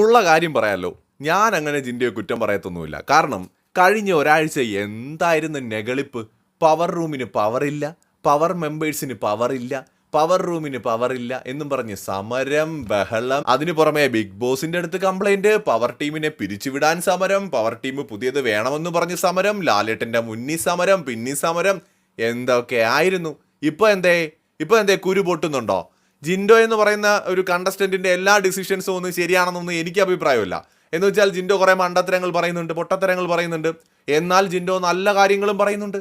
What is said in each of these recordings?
ഉള്ള കാര്യം പറയാമല്ലോ ഞാൻ അങ്ങനെ ജിന്റെയോ കുറ്റം പറയത്തൊന്നുമില്ല. കാരണം കഴിഞ്ഞ ഒരാഴ്ച എന്തായിരുന്നു നെഗളിപ്പ്? പവർ റൂമിന് പവറില്ല പവർ മെമ്പേഴ്സിന് പവറില്ല പവർ റൂമിന് പവറില്ല എന്നും പറഞ്ഞ് സമരം ബഹളം. അതിനു പുറമെ ബിഗ് ബോസിന്റെ അടുത്ത് കംപ്ലൈന്റ് പവർ ടീമിനെ പിരിച്ചുവിടാൻ സമരം പവർ ടീം പുതിയത് വേണമെന്ന് പറഞ്ഞ് സമരം ലാലേട്ടന്റെ മുന്നി സമരം പിന്നി സമരം എന്തൊക്കെ ആയിരുന്നു? ഇപ്പൊ എന്തേ? ഇപ്പൊ എന്തേ കുരു പൊട്ടുന്നുണ്ടോ? ജിൻഡോ എന്ന് പറയുന്ന ഒരു കണ്ടസ്റ്റന്റിന്റെ എല്ലാ ഡിസിഷൻസും ഒന്നും ശരിയാണെന്നൊന്നും എനിക്ക് അഭിപ്രായമില്ല. എന്ന് വെച്ചാൽ ജിൻഡോ കുറെ മണ്ടത്തരങ്ങൾ പറയുന്നുണ്ട് പൊട്ടത്തരങ്ങൾ പറയുന്നുണ്ട്. എന്നാൽ ജിൻഡോ നല്ല കാര്യങ്ങളും പറയുന്നുണ്ട്.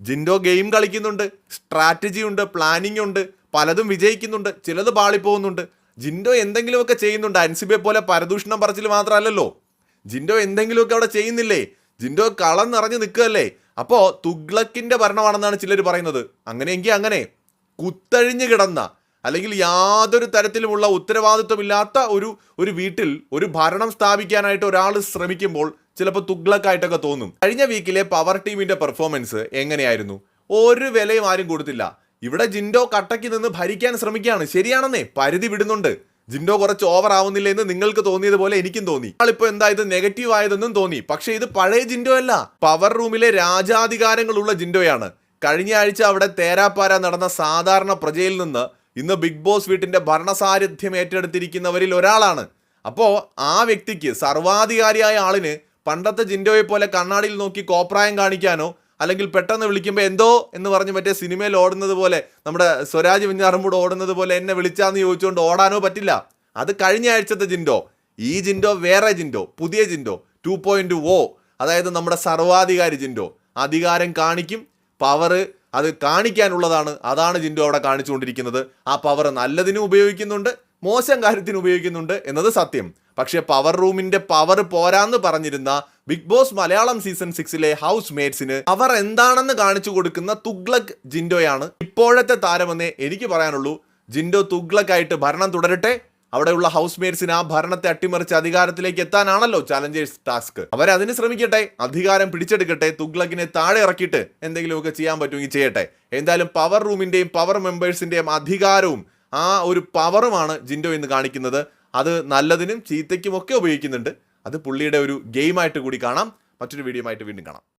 ജിൻഡോ ഗെയിം കളിക്കുന്നുണ്ട് സ്ട്രാറ്റജി ഉണ്ട് പ്ലാനിംഗ് ഉണ്ട് പലതും വിജയിക്കുന്നുണ്ട് ചിലത് പാളിപ്പോകുന്നുണ്ട്. ജിൻഡോ എന്തെങ്കിലുമൊക്കെ ചെയ്യുന്നുണ്ട്. അൻസിബെ പോലെ പരദൂഷണം പറച്ചിൽ മാത്രമല്ലല്ലോ. ജിൻഡോ എന്തെങ്കിലുമൊക്കെ അവിടെ ചെയ്യുന്നില്ലേ? ജിൻഡോ കളം നിറഞ്ഞു നിൽക്കുകയല്ലേ? അപ്പോൾ തുഗ്ലക്കിന്റെ ഭരണമാണെന്നാണ് ചിലർ പറയുന്നത്. അങ്ങനെയെങ്കിൽ അങ്ങനെ കുത്തഴിഞ്ഞു കിടന്ന അല്ലെങ്കിൽ യാതൊരു തരത്തിലുമുള്ള ഉത്തരവാദിത്വമില്ലാത്ത ഒരു ഒരു വീട്ടിൽ ഒരു ഭരണം സ്ഥാപിക്കാനായിട്ട് ഒരാൾ ശ്രമിക്കുമ്പോൾ ചിലപ്പോൾ തുഗ്ലക്കായിട്ടൊക്കെ തോന്നും. കഴിഞ്ഞ വീക്കിലെ പവർ ടീമിന്റെ പെർഫോമൻസ് എങ്ങനെയായിരുന്നു? ഒരു വിലയും ആരും കൊടുത്തില്ല. ഇവിടെ ജിൻഡോ കട്ടയ്ക്ക് നിന്ന് ഭരിക്കാൻ ശ്രമിക്കുകയാണ്. ശരിയാണെന്നേ പരിധി വിടുന്നുണ്ട്. ജിൻഡോ കുറച്ച് ഓവർ ആവുന്നില്ല എന്ന് നിങ്ങൾക്ക് തോന്നിയതുപോലെ എനിക്കും തോന്നി. ആളിപ്പോ എന്താ ഇത് നെഗറ്റീവ് ആയതെന്നും തോന്നി. പക്ഷേ ഇത് പഴയ ജിൻഡോ അല്ല. പവർ റൂമിലെ രാജാധികാരങ്ങളുള്ള ജിൻഡോയാണ്. കഴിഞ്ഞ ആഴ്ച അവിടെ തേരാപ്പാര നടന്ന സാധാരണ പ്രജയിൽ നിന്ന് ഇന്ന് ബിഗ് ബോസ് വീട്ടിന്റെ ഭരണസാരഥ്യം ഏറ്റെടുത്തിരിക്കുന്നവരിൽ ഒരാളാണ്. അപ്പോൾ ആ വ്യക്തിക്ക് സർവാധികാരിയായ ആളിന് പണ്ടത്തെ ജിൻഡോയെ പോലെ കണ്ണാടിയിൽ നോക്കി കോപ്രായം കാണിക്കാനോ അല്ലെങ്കിൽ പെട്ടെന്ന് വിളിക്കുമ്പോൾ എന്തോ എന്ന് പറഞ്ഞ് മറ്റേ സിനിമയിൽ ഓടുന്നത് പോലെ നമ്മുടെ സ്വരാജ് വിഞ്ഞാറമ്പൂട് ഓടുന്നത് പോലെ എന്നെ വിളിച്ചാന്ന് ചോദിച്ചുകൊണ്ട് ഓടാനോ പറ്റില്ല. അത് കഴിഞ്ഞ ആഴ്ചത്തെ ജിൻഡോ. ഈ ജിൻഡോ വേറെ ജിൻഡോ പുതിയ ജിൻഡോ ടു ഓ അതായത് നമ്മുടെ സർവാധികാരി ജിൻഡോ. അധികാരം കാണിക്കും പവർ അത് കാണിക്കാനുള്ളതാണ് അതാണ് ജിൻഡു അവിടെ കാണിച്ചുകൊണ്ടിരിക്കുന്നത്. ആ പവർ നല്ലതിനും ഉപയോഗിക്കുന്നുണ്ട് മോശം കാര്യത്തിന് ഉപയോഗിക്കുന്നുണ്ട് എന്നത് സത്യം. പക്ഷേ പവർ റൂമിന്റെ പവർ പോരാന്ന് പറഞ്ഞിരുന്ന ബിഗ് ബോസ് മലയാളം സീസൺ സിക്സിലെ ഹൗസ് മേറ്റ്സിന് അവർ എന്താണെന്ന് കാണിച്ചു കൊടുക്കുന്ന തുഗ്ലക് ജിൻഡോയാണ് ഇപ്പോഴത്തെ താരമെന്നേ എനിക്ക് പറയാനുള്ളൂ. ജിൻഡോ തുഗ്ലക്കായിട്ട് ഭരണം തുടരട്ടെ. അവിടെയുള്ള ഹൗസ് മേറ്റ്സിന് ആ ഭരണത്തെ അട്ടിമറിച്ച് അധികാരത്തിലേക്ക് എത്താനാണല്ലോ ചാലഞ്ചേഴ്സ് ടാസ്ക്. അവരതിന് ശ്രമിക്കട്ടെ അധികാരം പിടിച്ചെടുക്കട്ടെ തുഗ്ലക്കിനെ താഴെ ഇറക്കിയിട്ട് എന്തെങ്കിലുമൊക്കെ ചെയ്യാൻ പറ്റുമെങ്കിൽ ചെയ്യട്ടെ. എന്തായാലും പവർ റൂമിന്റെയും പവർ മെമ്പേഴ്സിന്റെയും അധികാരവും ആ ഒരു പവറുമാണ് ജിൻഡോ എന്ന് കാണിക്കുന്നത്. അത് നല്ലതിനും ചീത്തയ്ക്കും ഒക്കെ ഉപയോഗിക്കുന്നുണ്ട്. അത് പുള്ളിയുടെ ഒരു ഗെയിമായിട്ട് കൂടി കാണാം. മറ്റൊരു വീഡിയോ ആയിട്ട് വീണ്ടും കാണാം.